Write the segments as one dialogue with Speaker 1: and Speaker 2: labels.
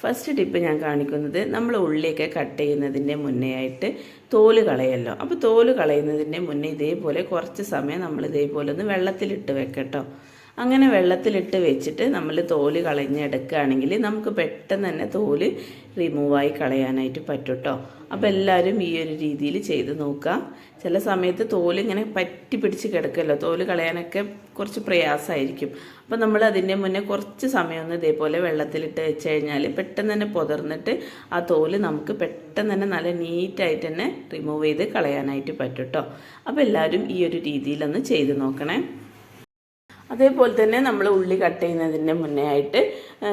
Speaker 1: First tip ഞാൻ കാണിക്കുന്നത് നമ്മൾ ഉള്ളിയൊക്കെ കട്ട് ചെയ്യുന്നതിന്റെ മുന്നേ ആയിട്ട് തോൽ കളയല്ലോ. അപ്പോൾ തോൽ കളയുന്നതിന്റെ മുന്നേ ഇതേപോലെ കുറച്ച് സമയം നമ്മൾ ഇതേപോലെ ഒന്ന് വെള്ളത്തിലിട്ട് വെക്കട്ടോ. അങ്ങനെ വെള്ളത്തിലിട്ട് വെച്ചിട്ട് നമ്മൾ തോൽ കളഞ്ഞെടുക്കുകയാണെങ്കിൽ നമുക്ക് പെട്ടെന്ന് തന്നെ തോൽ റിമൂവായി കളയാനായിട്ട് പറ്റും കേട്ടോ അപ്പോൾ എല്ലാവരും ഈ ഒരു രീതിയിൽ ചെയ്ത് നോക്കുക. ചില സമയത്ത് തോൽ ഇങ്ങനെ പറ്റി പിടിച്ച് കിടക്കുമല്ലോ. തോൽ കളയാനൊക്കെ കുറച്ച് പ്രയാസമായിരിക്കും. അപ്പോൾ നമ്മൾ അതിന്റെ മുന്നേ കുറച്ച് സമയം ഒന്ന് ഇതേപോലെ വെള്ളത്തിലിട്ട് വെച്ച് കഴിഞ്ഞാൽ പെട്ടെന്ന് തന്നെ പുതർന്നിട്ട് ആ തോൽ നമുക്ക് പെട്ടെന്ന് തന്നെ നല്ല നീറ്റായിട്ട് തന്നെ റിമൂവ് ചെയ്ത് കളയാനായിട്ട് പറ്റും കേട്ടോ അപ്പോൾ എല്ലാവരും ഈ ഒരു രീതിയിലൊന്ന് ചെയ്ത് നോക്കണേ. അതേപോലെ തന്നെ നമ്മൾ ഉള്ളി കട്ട് ചെയ്യുന്നതിന്റെ മുന്നേ ആയിട്ട്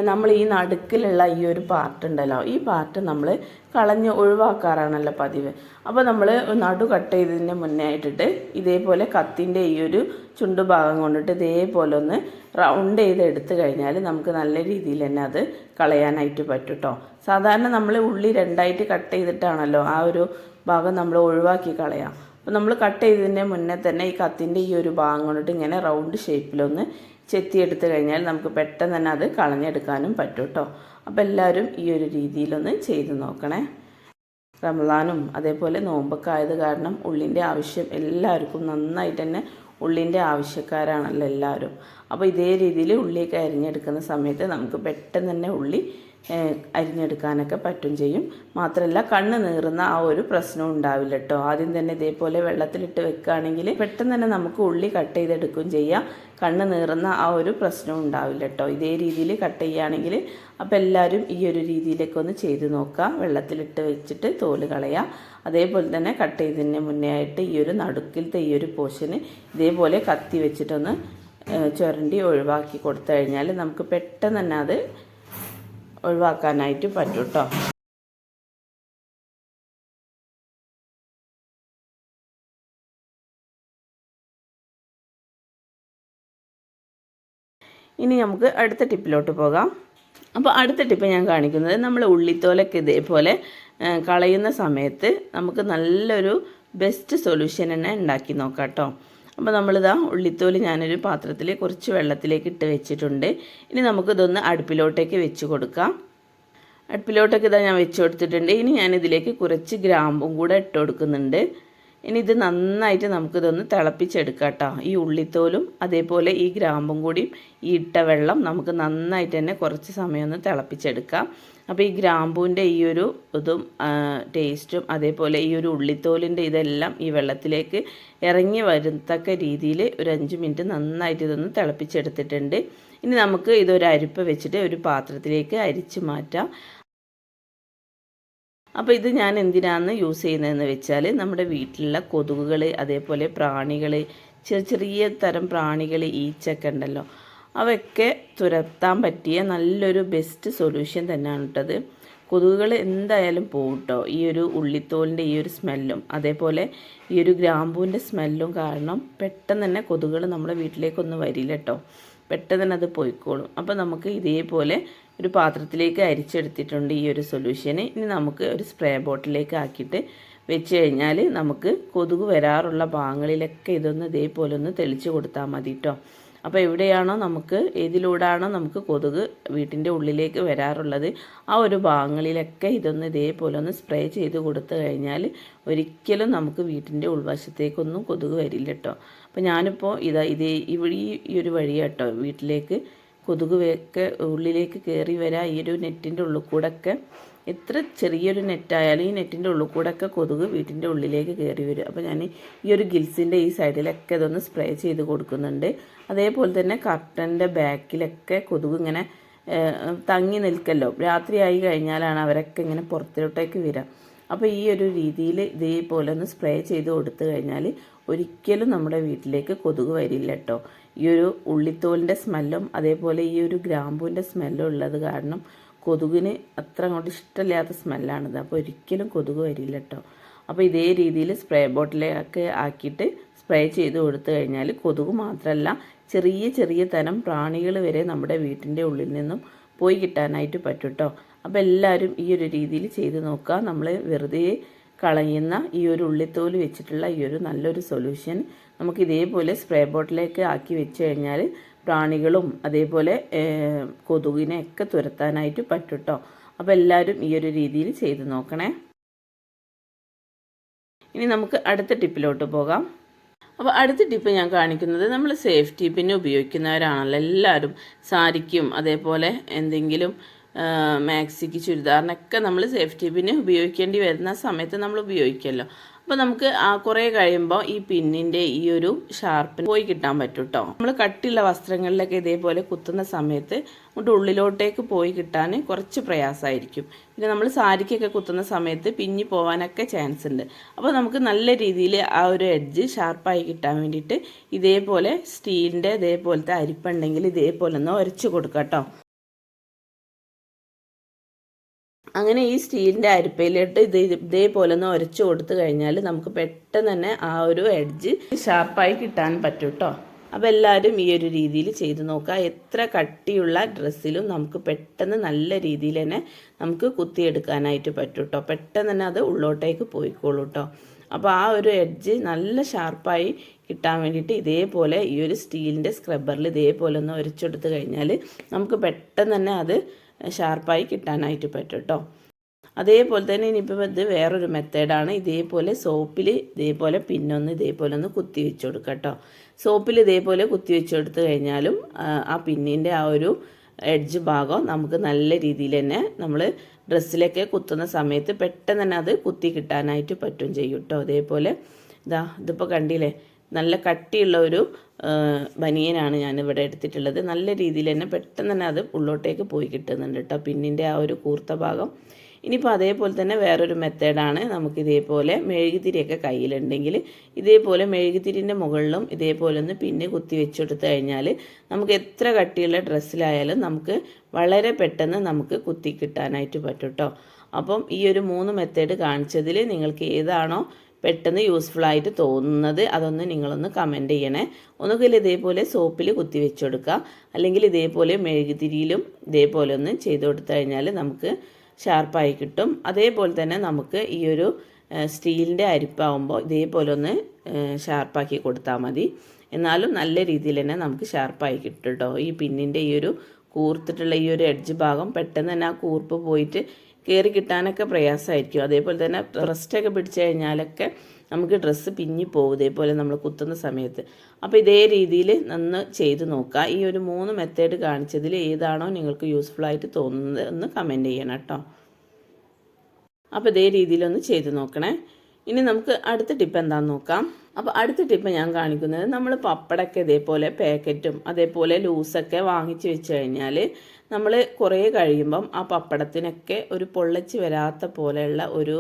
Speaker 1: നമ്മൾ ഈ നടുക്കിലുള്ള ഈ ഒരു പാർട്ട് ഉണ്ടല്ലോ ഈ പാർട്ട് നമ്മൾ കളഞ്ഞ് ഒഴിവാക്കാറാണല്ലോ പതിവ്. അപ്പോൾ നമ്മൾ നടു കട്ട് ചെയ്തതിന്റെ മുന്നേ ആയിട്ടിട്ട് ഇതേപോലെ കത്തിന്റെ ഈ ഒരു ചുണ്ടു ഭാഗം കൊണ്ടിട്ട് ഇതേപോലെ ഒന്ന് റൗണ്ട് ചെയ്ത് എടുത്തു കഴിഞ്ഞാൽ നമുക്ക് നല്ല രീതിയിൽ തന്നെ അത് കളയാനായിട്ട് പറ്റും കേട്ടോ സാധാരണ നമ്മൾ ഉള്ളി രണ്ടായിട്ട് കട്ട് ചെയ്തിട്ടാണല്ലോ ആ ഒരു ഭാഗം നമ്മൾ ഒഴിവാക്കി കളയാം. അപ്പോൾ നമ്മൾ കട്ട് ചെയ്തതിന്റെ മുന്നേ തന്നെ ഈ കത്തിന്റെ ഈ ഒരു ഭാഗം കൊണ്ടിട്ട് ഇങ്ങനെ റൗണ്ട് ഷേപ്പിലൊന്ന് ചെത്തിയെടുത്ത് കഴിഞ്ഞാൽ നമുക്ക് പെട്ടെന്ന് തന്നെ അത് കളഞ്ഞെടുക്കാനും പറ്റും കേട്ടോ അപ്പോൾ എല്ലാവരും ഈ ഒരു രീതിയിലൊന്ന് ചെയ്ത് നോക്കണേ. റമദാനും അതേപോലെ നോമ്പൊക്കെ ആയത് കാരണം ഉള്ളിന്റെ ആവശ്യം എല്ലാവർക്കും നന്നായിട്ട് തന്നെ ഉള്ളിന്റെ ആവശ്യക്കാരാണല്ലോ എല്ലാവരും. അപ്പോൾ ഇതേ രീതിയിൽ ഉള്ളിയൊക്കെ അരിഞ്ഞെടുക്കുന്ന സമയത്ത് നമുക്ക് പെട്ടെന്ന് തന്നെ ഉള്ളി അരിഞ്ഞെടുക്കാനൊക്കെ പറ്റും ചെയ്യും. മാത്രമല്ല കണ്ണ് നീറുന്ന ആ ഒരു പ്രശ്നവും ഉണ്ടാവില്ല കേട്ടോ ആദ്യം തന്നെ ഇതേപോലെ വെള്ളത്തിലിട്ട് വെക്കുകയാണെങ്കിൽ പെട്ടെന്ന് തന്നെ നമുക്ക് ഉള്ളി കട്ട് ചെയ്തെടുക്കുകയും ചെയ്യാം. കണ്ണ് നീറുന്ന ആ ഒരു പ്രശ്നവും ഉണ്ടാവില്ല കേട്ടോ ഇതേ രീതിയിൽ കട്ട് ചെയ്യുകയാണെങ്കിൽ അപ്പോൾ എല്ലാവരും ഈ ഒരു രീതിയിലൊക്കെ ഒന്ന് ചെയ്ത് നോക്കുക വെള്ളത്തിലിട്ട് വെച്ചിട്ട് തോൽ കളയുക അതേപോലെ തന്നെ കട്ട് ചെയ്തതിന് മുന്നേ ആയിട്ട് ഈ ഒരു നടുക്കിലത്തെ ഈ ഒരു പോഷന് ഇതേപോലെ കത്തി വെച്ചിട്ടൊന്ന് ചുരണ്ടി ഒഴിവാക്കി കൊടുത്തു കഴിഞ്ഞാൽ നമുക്ക് പെട്ടെന്ന് തന്നെ അത് ഒഴിവാക്കാനായിട്ട് പറ്റും കേട്ടോ ഇനി നമുക്ക് അടുത്ത ടിപ്പിലോട്ട് പോകാം. അപ്പോൾ അടുത്ത ടിപ്പ് ഞാൻ കാണിക്കുന്നത് നമ്മൾ ഉള്ളിത്തോലൊക്കെ ഇതേപോലെ കളയുന്ന സമയത്ത് നമുക്ക് നല്ലൊരു ബെസ്റ്റ് സൊല്യൂഷൻ തന്നെ ഉണ്ടാക്കി നോക്കാം കേട്ടോ അപ്പോൾ നമ്മളിതാ ഉള്ളിത്തോൽ ഞാനൊരു പാത്രത്തിൽ കുറച്ച് വെള്ളത്തിലേക്ക് ഇട്ട് വെച്ചിട്ടുണ്ട്. ഇനി നമുക്കിതൊന്ന് അടുപ്പിലോട്ടേക്ക് വെച്ച് കൊടുക്കാം. അടുപ്പിലോട്ടൊക്കെ ഇതാ ഞാൻ വെച്ച് കൊടുത്തിട്ടുണ്ട്. ഇനി ഞാനിതിലേക്ക് കുറച്ച് ഗ്രാമ്പും കൂടെ ഇട്ട് കൊടുക്കുന്നുണ്ട്. ഇനി ഇത് നന്നായിട്ട് നമുക്കിതൊന്ന് തിളപ്പിച്ചെടുക്കാം കേട്ടോ ഈ ഉള്ളിത്തോലും അതേപോലെ ഈ ഗ്രാമ്പും കൂടിയും ഈ ഇട്ട വെള്ളം നമുക്ക് നന്നായിട്ട് തന്നെ കുറച്ച് സമയം ഒന്ന് തിളപ്പിച്ചെടുക്കാം. അപ്പോൾ ഈ ഗ്രാമ്പൂവിന്റെ ഈ ഒരു ഇതും ടേസ്റ്റും അതേപോലെ ഈ ഒരു ഉള്ളിത്തോലിന്റെ ഇതെല്ലാം ഈ വെള്ളത്തിലേക്ക് ഇറങ്ങി വരത്തക്ക രീതിയിൽ ഒരു അഞ്ച് മിനിറ്റ് നന്നായിട്ട് ഇതൊന്ന് തിളപ്പിച്ചെടുത്തിട്ടുണ്ട്. ഇനി നമുക്ക് ഇതൊരു അരിപ്പ് വെച്ചിട്ട് ഒരു പാത്രത്തിലേക്ക് അരിച്ച് മാറ്റാം. അപ്പോൾ ഇത് ഞാൻ എന്തിനാണ് യൂസ് ചെയ്യുന്നതെന്ന് വെച്ചാൽ നമ്മുടെ വീട്ടിലുള്ള കൊതുകുകൾ അതേപോലെ പ്രാണികൾ ചെറിയ ചെറിയ തരം പ്രാണികൾ ഈച്ചൊക്കെ ഉണ്ടല്ലോ. അവയൊക്കെ തുരത്താൻ പറ്റിയ നല്ലൊരു ബെസ്റ്റ് സൊല്യൂഷൻ തന്നെയാണ് കേട്ടത് കൊതുകുകൾ എന്തായാലും പോകും കേട്ടോ ഈ ഒരു ഉള്ളിത്തോലിന്റെ ഈ ഒരു സ്മെല്ലും അതേപോലെ ഈ ഒരു ഗ്രാമ്പൂവിന്റെ സ്മെല്ലും കാരണം പെട്ടെന്ന് തന്നെ കൊതുകുകൾ നമ്മുടെ വീട്ടിലേക്കൊന്നും വരില്ല കേട്ടോ പെട്ടെന്ന് തന്നെ അത് പോയിക്കോളും. അപ്പോൾ നമുക്ക് ഇതേപോലെ ഒരു പാത്രത്തിലേക്ക് അരിച്ചെടുത്തിട്ടുണ്ട് ഈ ഒരു സൊല്യൂഷന് ഇനി നമുക്ക് ഒരു സ്പ്രേ ബോട്ടിലേക്ക് ആക്കിയിട്ട് വെച്ച് കഴിഞ്ഞാൽ നമുക്ക് കൊതുക് വരാറുള്ള ഭാഗങ്ങളിലൊക്കെ ഇതൊന്ന് ഇതേപോലെ ഒന്ന് തെളിച്ച് കൊടുത്താൽ മതി കേട്ടോ അപ്പോൾ എവിടെയാണോ നമുക്ക് ഏതിലൂടെയാണോ നമുക്ക് കൊതുക് വീട്ടിന്റെ ഉള്ളിലേക്ക് വരാറുള്ളത് ആ ഒരു ഭാഗങ്ങളിലൊക്കെ ഇതൊന്ന് ഇതേപോലെ ഒന്ന് സ്പ്രേ ചെയ്ത് കൊടുത്തു കഴിഞ്ഞാൽ ഒരിക്കലും നമുക്ക് വീട്ടിന്റെ ഉൾവശത്തേക്കൊന്നും കൊതുക് വരില്ല കേട്ടോ അപ്പോൾ ഞാനിപ്പോൾ ഇതാ ഇത് ഇവിടെ ഈ ഒരു വഴിയാട്ടോ വീട്ടിലേക്ക് കൊതുക് ഒക്കെ ഉള്ളിലേക്ക് കയറി വരാം. ഈ ഒരു നെറ്റിന്റെ ഉള്ളിൽ കൂടെ ഒക്കെ എത്ര ചെറിയൊരു നെറ്റായാലും ഈ നെറ്റിന്റെ ഉള്ളിൽ കൂടെ ഒക്കെ കൊതുക് വീട്ടിന്റെ ഉള്ളിലേക്ക് കയറി വരും. അപ്പോൾ ഞാൻ ഈ ഒരു ഗിൽസിന്റെ ഈ സൈഡിലൊക്കെ ഇതൊന്ന് സ്പ്രേ ചെയ്ത് കൊടുക്കുന്നുണ്ട്. അതേപോലെ തന്നെ കർട്ടന്റെ ബാക്കിലൊക്കെ കൊതുക് ഇങ്ങനെ തങ്ങി നിൽക്കല്ലോ. രാത്രിയായി കഴിഞ്ഞാലാണ് അവരൊക്കെ ഇങ്ങനെ പുറത്തോട്ടേക്ക് വരിക അപ്പോൾ ഈ ഒരു രീതിയിൽ ഇതേപോലെ ഒന്ന് സ്പ്രേ ചെയ്ത് കൊടുത്തു കഴിഞ്ഞാൽ ഒരിക്കലും നമ്മുടെ വീട്ടിലേക്ക് കൊതുക് വരില്ല കേട്ടോ. ഈ ഒരു ഉള്ളിത്തോലിന്റെ സ്മെല്ലും അതേപോലെ ഈ ഒരു ഗ്രാമ്പൂവിന്റെ സ്മെല്ലും ഉള്ളത് കാരണം കൊതുകിന് അത്ര അങ്ങോട്ട് ഇഷ്ടമില്ലാത്ത സ്മെല്ലാണിത്. അപ്പോൾ ഒരിക്കലും കൊതുക് വരില്ല കേട്ടോ. അപ്പോൾ ഇതേ രീതിയിൽ സ്പ്രേ ബോട്ടിലൊക്കെ ആക്കിയിട്ട് സ്പ്രേ ചെയ്ത് കൊടുത്തു കഴിഞ്ഞാൽ കൊതുക് മാത്രമല്ല ചെറിയ ചെറിയ തരം പ്രാണികൾ വരെ നമ്മുടെ വീട്ടിന്റെ ഉള്ളിൽ നിന്നും പോയി കിട്ടാനായിട്ട് പറ്റും കേട്ടോ. അപ്പോൾ എല്ലാവരും ഈ ഒരു രീതിയിൽ ചെയ്ത് നോക്കുക. നമ്മൾ വെറുതെ കളയുന്ന ഈ ഒരു ഉള്ളിത്തോൽ വെച്ചിട്ടുള്ള ഈ ഒരു നല്ലൊരു സൊല്യൂഷൻ നമുക്ക് ഇതേപോലെ സ്പ്രേ ബോട്ടിലേക്ക് ആക്കി വെച്ച് കഴിഞ്ഞാൽ പ്രാണികളും അതേപോലെ കൊതുകിനെ ഒക്കെ തുരത്താനായിട്ട് പറ്റും കേട്ടോ അപ്പോൾ എല്ലാവരും ഈ ഒരു രീതിയിൽ ചെയ്ത് നോക്കണേ. ഇനി നമുക്ക് അടുത്ത ടിപ്പിലോട്ട് പോകാം. അപ്പോൾ അടുത്ത ടിപ്പ് ഞാൻ കാണിക്കുന്നത് നമ്മൾ സേഫ്റ്റി പിന്നെ ഉപയോഗിക്കുന്നവരാണല്ലോ. എല്ലാവരും സാരിക്കും അതേപോലെ എന്തെങ്കിലും മാക്സിക്ക് ചുരിദാറിനൊക്കെ നമ്മൾ സേഫ്റ്റി പിന്നെ ഉപയോഗിക്കേണ്ടി വരുന്ന സമയത്ത് നമ്മൾ ഉപയോഗിക്കുമല്ലോ. അപ്പോൾ നമുക്ക് ആ കുറേ കഴിയുമ്പോൾ ഈ പിന്നിന്റെ ഈ ഒരു ഷാർപ്പിന് പോയി കിട്ടാൻ പറ്റും കേട്ടോ നമ്മൾ കട്ടിയുള്ള വസ്ത്രങ്ങളിലൊക്കെ ഇതേപോലെ കുത്തുന്ന സമയത്ത് അങ്ങോട്ട് ഉള്ളിലോട്ടേക്ക് പോയി കിട്ടാൻ കുറച്ച് പ്രയാസമായിരിക്കും. പിന്നെ നമ്മൾ സാരിക്കൊക്കെ കുത്തുന്ന സമയത്ത് പിഞ്ഞി പോകാനൊക്കെ ചാൻസ് ഉണ്ട്. അപ്പോൾ നമുക്ക് നല്ല രീതിയിൽ ആ ഒരു എഡ്ജ് ഷാർപ്പായി കിട്ടാൻ വേണ്ടിയിട്ട് ഇതേപോലെ സ്റ്റീലിന്റെ ഇതേപോലത്തെ അരിപ്പുണ്ടെങ്കിൽ ഇതേപോലെ ഒന്ന് ഉരച്ച് കൊടുക്കാം കേട്ടോ അങ്ങനെ ഈ സ്റ്റീലിന്റെ അരിപ്പയിലിട്ട് ഇത് ഇതേപോലെ ഒന്ന് ഉരച്ചു കൊടുത്തു കഴിഞ്ഞാൽ നമുക്ക് പെട്ടെന്ന് തന്നെ ആ ഒരു എഡ്ജ് ഷാർപ്പായി കിട്ടാൻ പറ്റും കേട്ടോ അപ്പോൾ എല്ലാവരും ഈ ഒരു രീതിയിൽ ചെയ്ത് നോക്കുക. എത്ര കട്ടിയുള്ള ഡ്രസ്സിലും നമുക്ക് പെട്ടെന്ന് നല്ല രീതിയിൽ തന്നെ നമുക്ക് കുത്തിയെടുക്കാനായിട്ട് പറ്റും കേട്ടോ പെട്ടെന്ന് തന്നെ അത് ഉള്ളോട്ടേക്ക് പോയിക്കോളൂ കേട്ടോ അപ്പോൾ ആ ഒരു എഡ്ജ് നല്ല ഷാർപ്പായി കിട്ടാൻ വേണ്ടിയിട്ട് ഇതേപോലെ ഈ ഒരു സ്റ്റീലിന്റെ സ്ക്രബ്ബറിൽ ഇതേപോലെ ഒന്ന് ഉരച്ചെടുത്ത് കഴിഞ്ഞാൽ നമുക്ക് പെട്ടെന്ന് തന്നെ അത് ഷാർപ്പായി കിട്ടാനായിട്ട് പറ്റും കേട്ടോ അതേപോലെ തന്നെ ഇനിയിപ്പോൾ ഇത് വേറൊരു മെത്തേഡാണ് ഇതേപോലെ സോപ്പിൽ ഇതേപോലെ പിന്നൊന്ന് ഇതേപോലെ ഒന്ന് കുത്തി വെച്ച് കൊടുക്കുക കേട്ടോ സോപ്പിൽ ഇതേപോലെ കുത്തി വെച്ച് കൊടുത്തു കഴിഞ്ഞാലും ആ, പിന്നിന്റെ ആ ഒരു എഡ്ജ് ഭാഗം നമുക്ക് നല്ല രീതിയിൽ തന്നെ നമ്മൾ ഡ്രസ്സിലൊക്കെ കുത്തുന്ന സമയത്ത് പെട്ടെന്ന് തന്നെ അത് കുത്തി കിട്ടാനായിട്ട് പറ്റും ചെയ്യും കേട്ടോ അതേപോലെ ഇതാ ഇതിപ്പോൾ കണ്ടില്ലേ നല്ല കട്ടിയുള്ള ഒരു ബനിയനാണ് ഞാൻ ഇവിടെ എടുത്തിട്ടുള്ളത്. നല്ല രീതിയിൽ തന്നെ പെട്ടെന്ന് തന്നെ അത് ഉള്ളോട്ടേക്ക് പോയി കിട്ടുന്നുണ്ട് കേട്ടോ. പിന്നിന്റെ ആ ഒരു കൂർത്ത ഭാഗം ഇനിയിപ്പോൾ അതേപോലെ തന്നെ വേറൊരു മെത്തേഡാണ് നമുക്ക് ഇതേപോലെ മെഴുകുതിരിയൊക്കെ കയ്യിലുണ്ടെങ്കിൽ ഇതേപോലെ മെഴുകുതിരിന്റെ മുകളിലും ഇതേപോലെ ഒന്ന് പിന്നെ കുത്തി വെച്ചെടുത്ത് കഴിഞ്ഞാൽ നമുക്ക് എത്ര കട്ടിയുള്ള ഡ്രസ്സിലായാലും നമുക്ക് വളരെ പെട്ടെന്ന് നമുക്ക് കുത്തി കിട്ടാനായിട്ട് പറ്റും കേട്ടോ. അപ്പം ഈ ഒരു മൂന്ന് മെത്തേഡ് കാണിച്ചതിൽ നിങ്ങൾക്ക് ഏതാണോ പെട്ടെന്ന് യൂസ്ഫുൾ ആയിട്ട് തോന്നുന്നത് അതൊന്ന് നിങ്ങളൊന്ന് കമന്റ് ചെയ്യണേ. ഒന്നുകിൽ ഇതേപോലെ സോപ്പിൽ കുത്തി വെച്ച് അല്ലെങ്കിൽ ഇതേപോലെ മെഴുകുതിരിയിലും ഇതേപോലെ ഒന്ന് ചെയ്ത് കൊടുത്തു കഴിഞ്ഞാൽ നമുക്ക് ഷാർപ്പായി കിട്ടും. അതേപോലെ തന്നെ നമുക്ക് ഈ ഒരു സ്റ്റീലിന്റെ അരിപ്പാവുമ്പോൾ ഇതേപോലെ ഒന്ന് ഷാർപ്പാക്കി കൊടുത്താൽ മതി. എന്നാലും നല്ല രീതിയിൽ തന്നെ നമുക്ക് ഷാർപ്പായി കിട്ടും കേട്ടോ ഈ പിന്നിന്റെ ഈ ഒരു കൂർത്തിട്ടുള്ള ഈ ഒരു എഡ്ജ് ഭാഗം പെട്ടെന്ന് തന്നെ ആ കൂർപ്പ് പോയിട്ട് കയറി കിട്ടാനൊക്കെ പ്രയാസമായിരിക്കും. അതേപോലെ തന്നെ റെസ്റ്റൊക്കെ പിടിച്ചു കഴിഞ്ഞാലൊക്കെ നമുക്ക് ഡ്രസ്സ് പിഞ്ഞി പോകും. ഇതേപോലെ നമ്മൾ കുത്തുന്ന സമയത്ത്. അപ്പോൾ ഇതേ രീതിയിൽ നന്ന് ചെയ്ത് നോക്കുക. ഈ ഒരു മൂന്ന് മെത്തേഡ് കാണിച്ചതിൽ ഏതാണോ നിങ്ങൾക്ക് യൂസ്ഫുൾ ആയിട്ട് തോന്നുന്നത് എന്ന് കമന്റ് ചെയ്യണം കേട്ടോ. അപ്പോൾ ഇതേ രീതിയിലൊന്ന് ചെയ്ത് നോക്കണേ. ഇനി നമുക്ക് അടുത്ത ടിപ്പ് എന്താണെന്ന് നോക്കാം. അപ്പോൾ അടുത്ത ടിപ്പ് ഞാൻ കാണിക്കുന്നത് നമ്മൾ പപ്പടമൊക്കെ ഇതേപോലെ പാക്കറ്റും അതേപോലെ ലൂസൊക്കെ വാങ്ങിച്ച് വെച്ച് കഴിഞ്ഞാൽ നമ്മൾ കുറേ കഴിയുമ്പം ആ പപ്പടത്തിനൊക്കെ ഒരു പൊള്ളച്ച് വരാത്ത പോലെയുള്ള ഒരു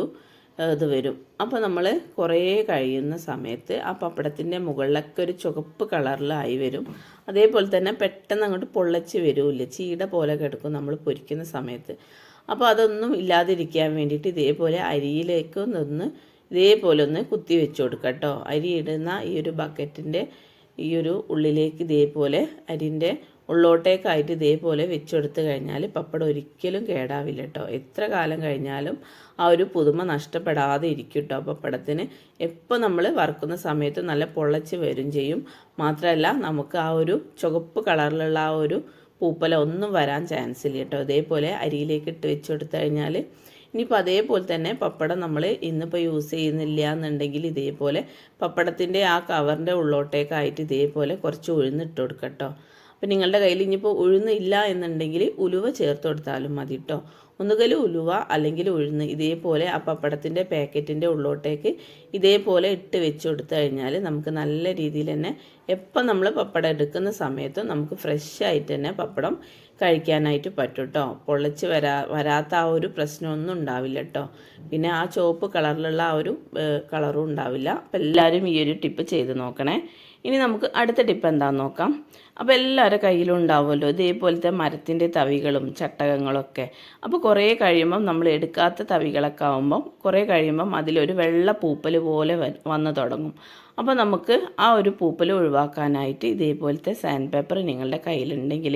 Speaker 1: ഇത് വരും. അപ്പോൾ നമ്മൾ കുറേ കഴിയുന്ന സമയത്ത് ആ പപ്പടത്തിന്റെ മുകളിലൊക്കെ ഒരു ചുവപ്പ് കളറിലായി വരും. അതേപോലെ തന്നെ പെട്ടെന്ന് അങ്ങോട്ട് പൊള്ളച്ച് വരില്ല. ചീട പോലെ കിടക്കും നമ്മൾ പൊരിക്കുന്ന സമയത്ത്. അപ്പോൾ അതൊന്നും ഇല്ലാതിരിക്കാൻ വേണ്ടിയിട്ട് ഇതേപോലെ അരിയിലേക്ക് നിന്ന് ഇതേപോലെ ഒന്ന് കുത്തി വെച്ച് കൊടുക്കുക കേട്ടോ. അരി ഇടുന്ന ഈ ഒരു ബക്കറ്റിന്റെ ഈ ഒരു ഉള്ളിലേക്ക് ഇതേപോലെ അരിന്റെ ഉള്ളോട്ടേക്കായിട്ട് ഇതേപോലെ വെച്ചെടുത്ത് കഴിഞ്ഞാൽ പപ്പടം ഒരിക്കലും കേടാവില്ല കേട്ടോ. എത്ര കാലം കഴിഞ്ഞാലും ആ ഒരു പുതുമ നഷ്ടപ്പെടാതെ ഇരിക്കും കേട്ടോ പപ്പടത്തിന്. എപ്പോൾ നമ്മൾ വറുക്കുന്ന സമയത്ത് നല്ല പൊള്ളച്ച് വരും ചെയ്യും. മാത്രമല്ല നമുക്ക് ആ ഒരു ചുവപ്പ് കളറിലുള്ള ആ ഒരു പൂപ്പല ഒന്നും വരാൻ ചാൻസ് ഇല്ല കേട്ടോ. ഇതേപോലെ അരിയിലേക്ക് ഇട്ട് വെച്ച് കൊടുത്തു കഴിഞ്ഞാൽ ഇനിയിപ്പോൾ അതേപോലെ തന്നെ പപ്പടം നമ്മൾ ഇന്നിപ്പോൾ യൂസ് ചെയ്യുന്നില്ല എന്നുണ്ടെങ്കിൽ ഇതേപോലെ പപ്പടത്തിന്റെ ആ കവറിന്റെ ഉള്ളോട്ടേക്കായിട്ട് ഇതേപോലെ കുറച്ച് ഉഴുന്നിട്ട് കൊടുക്കുക കേട്ടോ. അപ്പം നിങ്ങളുടെ കയ്യിൽ ഇനിയിപ്പോൾ ഉഴുന്ന് ഇല്ല എന്നുണ്ടെങ്കിൽ ഉലുവ ചേർത്ത് കൊടുത്താലും മതി കേട്ടോ ഒന്നുകിൽ ഉലുവ അല്ലെങ്കിൽ ഉഴുന്ന് ഇതേപോലെ ആ പപ്പടത്തിന്റെ പാക്കറ്റിന്റെ ഉള്ളോട്ടേക്ക് ഇതേപോലെ ഇട്ട് വെച്ച് കൊടുത്തു കഴിഞ്ഞാൽ നമുക്ക് നല്ല രീതിയിൽ തന്നെ എപ്പം നമ്മൾ പപ്പടം എടുക്കുന്ന സമയത്തും നമുക്ക് ഫ്രഷ് ആയിട്ട് തന്നെ പപ്പടം കഴിക്കാനായിട്ട് പറ്റും കേട്ടോ പൊള്ളച്ച് വരാ വരാത്ത ആ ഒരു പ്രശ്നമൊന്നും ഉണ്ടാവില്ല കേട്ടോ പിന്നെ ആ ചുവപ്പ് കളറിലുള്ള ആ ഒരു കളറും ഉണ്ടാവില്ല. അപ്പം എല്ലാവരും ഈ ഒരു ടിപ്പ് ചെയ്ത് നോക്കണേ. ഇനി നമുക്ക് അടുത്ത ടിപ്പ് എന്താണെന്ന് നോക്കാം. അപ്പോൾ എല്ലാവരുടെ കയ്യിലും ഉണ്ടാവുമല്ലോ ഇതേപോലത്തെ മരത്തിന്റെ തവികളും ചട്ടകങ്ങളൊക്കെ. അപ്പോൾ കുറേ കഴിയുമ്പം നമ്മൾ എടുക്കാത്ത തവികളൊക്കെ ആകുമ്പം കുറേ കഴിയുമ്പം അതിലൊരു വെള്ള പൂപ്പൽ പോലെ വന്ന് തുടങ്ങും. അപ്പോൾ നമുക്ക് ആ ഒരു പൂപ്പൽ ഒഴിവാക്കാനായിട്ട് ഇതേപോലത്തെ സാൻഡ് പേപ്പർ നിങ്ങളുടെ കയ്യിലുണ്ടെങ്കിൽ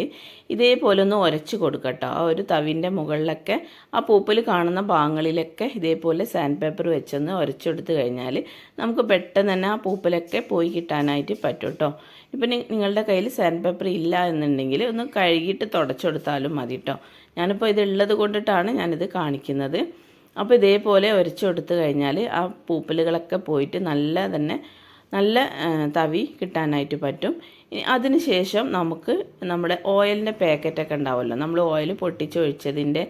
Speaker 1: ഇതേപോലെ ഒന്ന് ഉരച്ച് കൊടുക്കട്ടോ. ആ ഒരു തവിന്റെ മുകളിലൊക്കെ ആ പൂപ്പൽ കാണുന്ന ഭാഗങ്ങളിലൊക്കെ ഇതേപോലെ സാൻഡ് പേപ്പർ വെച്ചൊന്ന് ഉരച്ചെടുത്ത് കഴിഞ്ഞാൽ നമുക്ക് പെട്ടെന്ന് തന്നെ ആ പൂപ്പലൊക്കെ പോയി കിട്ടാനായിട്ട് പറ്റും കേട്ടോ ഇപ്പം നിങ്ങളുടെ കയ്യിൽ സാൻഡ് പേപ്പർ ഇല്ല എന്നുണ്ടെങ്കിൽ ഒന്ന് കഴുകിയിട്ട് തുടച്ചെടുത്താലും മതി കേട്ടോ ഞാനിപ്പോൾ ഇതുള്ളത് കൊണ്ടിട്ടാണ് ഞാനിത് കാണിക്കുന്നത്. അപ്പോൾ ഇതേപോലെ ഉരച്ചു കൊടുത്തു കഴിഞ്ഞാൽ ആ പൂപ്പലുകളൊക്കെ പോയിട്ട് നല്ല തന്നെ നല്ല തവി കിട്ടാനായിട്ട് പറ്റും. ഇനി അതിന് ശേഷം നമുക്ക് നമ്മുടെ ഓയിലിന്റെ പാക്കറ്റൊക്കെ ഉണ്ടാവുമല്ലോ. നമ്മൾ ഓയിൽ പൊട്ടിച്ചൊഴിച്ചതിന്റെ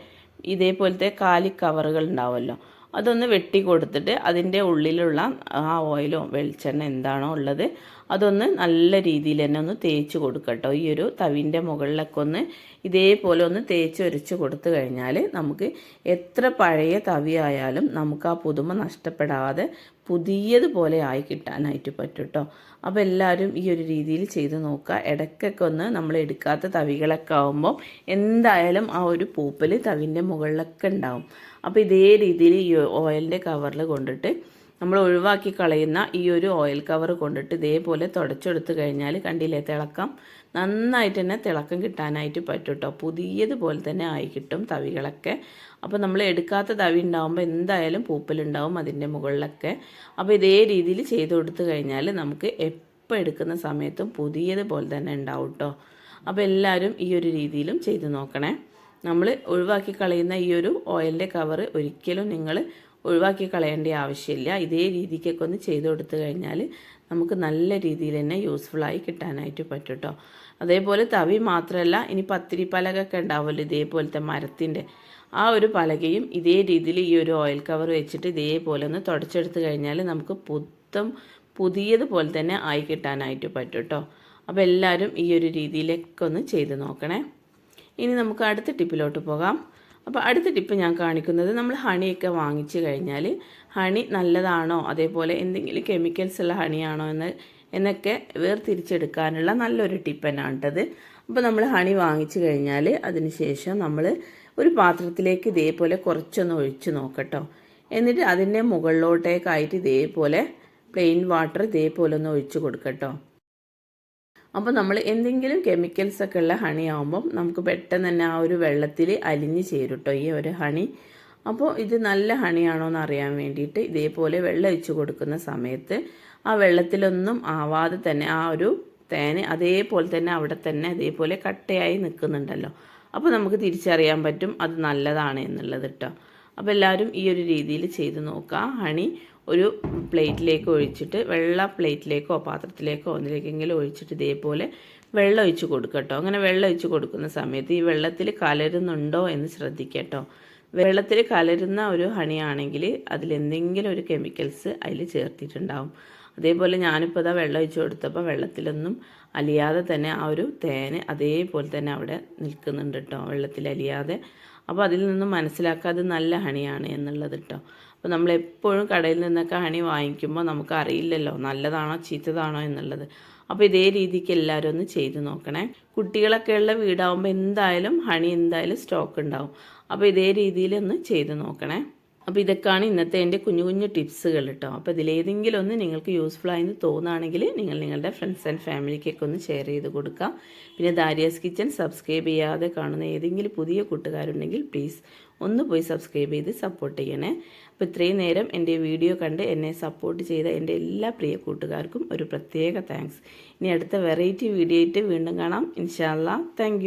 Speaker 1: ഇതേപോലത്തെ കാലി കവറുകൾ ഉണ്ടാവുമല്ലോ. അതൊന്ന് വെട്ടി കൊടുത്തിട്ട് അതിന്റെ ഉള്ളിലുള്ള ആ ഓയിലോ വെളിച്ചെണ്ണ എന്താണോ ഉള്ളത് അതൊന്ന് നല്ല രീതിയിൽ തന്നെ ഒന്ന് തേച്ച് കൊടുക്കട്ടോ. ഈ ഒരു തവിന്റെ മുകളിലൊക്കെ ഒന്ന് ഇതേപോലെ ഒന്ന് തേച്ച് ഒരച്ച് കൊടുത്തു കഴിഞ്ഞാൽ നമുക്ക് എത്ര പഴയ തവി ആയാലും നമുക്ക് ആ പുതുമ നഷ്ടപ്പെടാതെ പുതിയതുപോലെ ആയി കിട്ടാനായിട്ട് പറ്റും കേട്ടോ അപ്പോൾ എല്ലാവരും ഈ ഒരു രീതിയിൽ ചെയ്ത് നോക്കുക. ഇടയ്ക്കൊക്കെ ഒന്ന് നമ്മൾ എടുക്കാത്ത തവികളൊക്കെ ആകുമ്പോൾ എന്തായാലും ആ ഒരു പൂപ്പൽ തവിന്റെ മുകളിലൊക്കെ ഉണ്ടാവും. അപ്പോൾ ഇതേ രീതിയിൽ ഈ ഓയിലിന്റെ കവറിൽ കൊണ്ടിട്ട് നമ്മൾ ഒഴിവാക്കി കളയുന്ന ഈ ഒരു ഓയിൽ കവർ കൊണ്ടിട്ട് ഇതേപോലെ തുടച്ചെടുത്ത് കഴിഞ്ഞാൽ കണ്ടില്ലേ തിളക്കം? നന്നായിട്ട് തന്നെ തിളക്കം കിട്ടാനായിട്ട് പറ്റും കേട്ടോ പുതിയതുപോലെ തന്നെ ആയി കിട്ടും തവികളൊക്കെ. അപ്പോൾ നമ്മൾ എടുക്കാത്ത തവി ഉണ്ടാകുമ്പോൾ എന്തായാലും പൂപ്പലുണ്ടാവും അതിന്റെ മുകളിലൊക്കെ. അപ്പോൾ ഇതേ രീതിയിൽ ചെയ്ത് കൊടുത്തു കഴിഞ്ഞാൽ നമുക്ക് എപ്പോൾ എടുക്കുന്ന സമയത്തും പുതിയതുപോലെ തന്നെ ഉണ്ടാവും കേട്ടോ അപ്പോൾ എല്ലാവരും ഈ ഒരു രീതിയിലും ചെയ്ത് നോക്കണേ. നമ്മൾ ഒഴിവാക്കി കളയുന്ന ഈ ഒരു ഓയിലിന്റെ കവർ ഒരിക്കലും നിങ്ങൾ ഒഴിവാക്കി കളയേണ്ട ആവശ്യമില്ല. ഇതേ രീതിക്കൊക്കെ ഒന്ന് ചെയ്ത് കൊടുത്തു കഴിഞ്ഞാൽ നമുക്ക് നല്ല രീതിയിൽ തന്നെ യൂസ്ഫുള്ളായി കിട്ടാനായിട്ട് പറ്റും കേട്ടോ അതേപോലെ തവി മാത്രമല്ല ഇനി പത്തിരി പലകൊക്കെ ഉണ്ടാവുമല്ലോ ഇതേപോലത്തെ മരത്തിന്റെ ആ ഒരു പലകയും ഇതേ രീതിയിൽ ഈ ഒരു ഓയിൽ കവർ വെച്ചിട്ട് ഇതേപോലെ ഒന്ന് തുടച്ചെടുത്ത് കഴിഞ്ഞാൽ നമുക്ക് പുത്തം പുതിയതുപോലെ തന്നെ ആയി കിട്ടാനായിട്ട് പറ്റും കേട്ടോ അപ്പോൾ എല്ലാവരും ഈ ഒരു രീതിയിലൊക്കെ ഒന്ന് ചെയ്ത് നോക്കണേ. ഇനി നമുക്ക് അടുത്ത ടിപ്പിലോട്ട് പോകാം. അപ്പോൾ അടുത്ത ടിപ്പ് ഞാൻ കാണിക്കുന്നത് നമ്മൾ ഹണിയൊക്കെ വാങ്ങിച്ചു കഴിഞ്ഞാൽ ഹണി നല്ലതാണോ? അതേപോലെ എന്തെങ്കിലും കെമിക്കൽസ് ഉള്ള ഹണിയാണോ എന്ന് എന്നൊക്കെ വേർതിരിച്ചെടുക്കാനുള്ള നല്ലൊരു ടിപ്പ് തന്നെയാണ് കേട്ടത് അപ്പോൾ നമ്മൾ ഹണി വാങ്ങിച്ചു കഴിഞ്ഞാൽ അതിനുശേഷം നമ്മൾ ഒരു പാത്രത്തിലേക്ക് ഇതേപോലെ കുറച്ചൊന്ന് ഒഴിച്ച് നോക്കട്ടോ. എന്നിട്ട് അതിന്റെ മുകളിലോട്ടേക്കായിട്ട് ഇതേപോലെ പ്ലെയിൻ വാട്ടർ ഇതേപോലെ ഒന്ന് ഒഴിച്ച് കൊടുക്കട്ടോ. അപ്പോൾ നമ്മൾ എന്തെങ്കിലും കെമിക്കൽസ് ഒക്കെ ഉള്ള ഹണി ആകുമ്പം നമുക്ക് പെട്ടെന്ന് തന്നെ ആ ഒരു വെള്ളത്തിൽ അലിഞ്ഞ് ചേരും കേട്ടോ ഈ ഒരു ഹണി അപ്പോൾ ഇത് നല്ല ഹണിയാണോ എന്ന് അറിയാൻ വേണ്ടിയിട്ട് ഇതേപോലെ വെള്ളം ഒഴിച്ച് കൊടുക്കുന്ന സമയത്ത് ആ വെള്ളത്തിലൊന്നും ആവാതെ തന്നെ ആ ഒരു തേന് അതേപോലെ തന്നെ അവിടെ തന്നെ അതേപോലെ കട്ടയായി നിൽക്കുന്നുണ്ടല്ലോ. അപ്പോൾ നമുക്ക് തിരിച്ചറിയാൻ പറ്റും അത് നല്ലതാണ് എന്നുള്ളത് കേട്ടോ അപ്പോൾ എല്ലാവരും ഈ ഒരു രീതിയിൽ ചെയ്ത് നോക്കുക. ഹണി ഒരു പ്ലേറ്റിലേക്ക് ഒഴിച്ചിട്ട് വെള്ള പ്ലേറ്റിലേക്കോ പാത്രത്തിലേക്കോ ഒന്നിലേക്കെങ്കിലും ഒഴിച്ചിട്ട് ഇതേപോലെ വെള്ളം ഒഴിച്ച് കൊടുക്കട്ടോ അങ്ങനെ വെള്ളം ഒഴിച്ച് കൊടുക്കുന്ന സമയത്ത് ഈ വെള്ളത്തിൽ കലരുന്നുണ്ടോ എന്ന് ശ്രദ്ധിക്കട്ടോ. വെള്ളത്തിൽ കലരുന്ന ഒരു ഹണിയാണെങ്കിൽ അതിലെന്തെങ്കിലും ഒരു കെമിക്കൽസ് അതിൽ ചേർത്തിട്ടുണ്ടാവും. അതേപോലെ ഞാനിപ്പോൾ ഇതാ വെള്ളം ഒഴിച്ച് കൊടുത്തപ്പോൾ വെള്ളത്തിലൊന്നും അലിയാതെ തന്നെ ആ ഒരു തേന് അതേപോലെ തന്നെ അവിടെ നിൽക്കുന്നുണ്ട് കേട്ടോ. വെള്ളത്തിൽ അലിയാതെ. അപ്പോൾ അതിൽ നിന്നും മനസ്സിലാക്കാതെ നല്ല ഹണിയാണ് എന്നുള്ളത് കേട്ടോ. അപ്പോൾ നമ്മൾ എപ്പോഴും കടയിൽ നിന്നൊക്കെ ഹണി വാങ്ങിക്കുമ്പോൾ നമുക്ക് അറിയില്ലല്ലോ നല്ലതാണോ ചീത്തതാണോ എന്നുള്ളത്. അപ്പോൾ ഇതേ രീതിക്ക് എല്ലാവരും ഒന്ന് ചെയ്ത് നോക്കണേ. കുട്ടികളൊക്കെ ഉള്ള വീടാകുമ്പോൾ എന്തായാലും ഹണി എന്തായാലും സ്റ്റോക്ക് ഉണ്ടാവും. അപ്പോൾ ഇതേ രീതിയിൽ ഒന്ന് ചെയ്ത് നോക്കണേ. അപ്പോൾ ഇതൊക്കെയാണ് ഇന്നത്തെ എന്റെ കുഞ്ഞു കുഞ്ഞു ടിപ്സുകൾ കേട്ടോ. അപ്പോൾ ഇതിലേതെങ്കിലും ഒന്ന് നിങ്ങൾക്ക് യൂസ്ഫുൾ ആയെന്ന് തോന്നുകയാണെങ്കിൽ നിങ്ങൾ നിങ്ങളുടെ ഫ്രണ്ട്സ് ആൻഡ് ഫാമിലിക്കൊക്കെ ഒന്ന് ഷെയർ ചെയ്ത് കൊടുക്കുക. പിന്നെ ദാരിയാസ് കിച്ചൻ സബ്സ്ക്രൈബ് ചെയ്യാതെ കാണുന്ന ഏതെങ്കിലും പുതിയ കൂട്ടുകാരുണ്ടെങ്കിൽ പ്ലീസ് ഒന്ന് പോയി സബ്സ്ക്രൈബ് ചെയ്ത് സപ്പോർട്ട് ചെയ്യണേ. അപ്പോൾ ഇത്രയും നേരം എന്റെ വീഡിയോ കണ്ട് എന്നെ സപ്പോർട്ട് ചെയ്ത എന്റെ എല്ലാ പ്രിയ കൂട്ടുകാർക്കും ഒരു പ്രത്യേക താങ്ക്സ് ഇനി അടുത്ത വെറൈറ്റി വീഡിയോ ആയിട്ട് വീണ്ടും കാണാം. ഇൻഷാല്ല താങ്ക്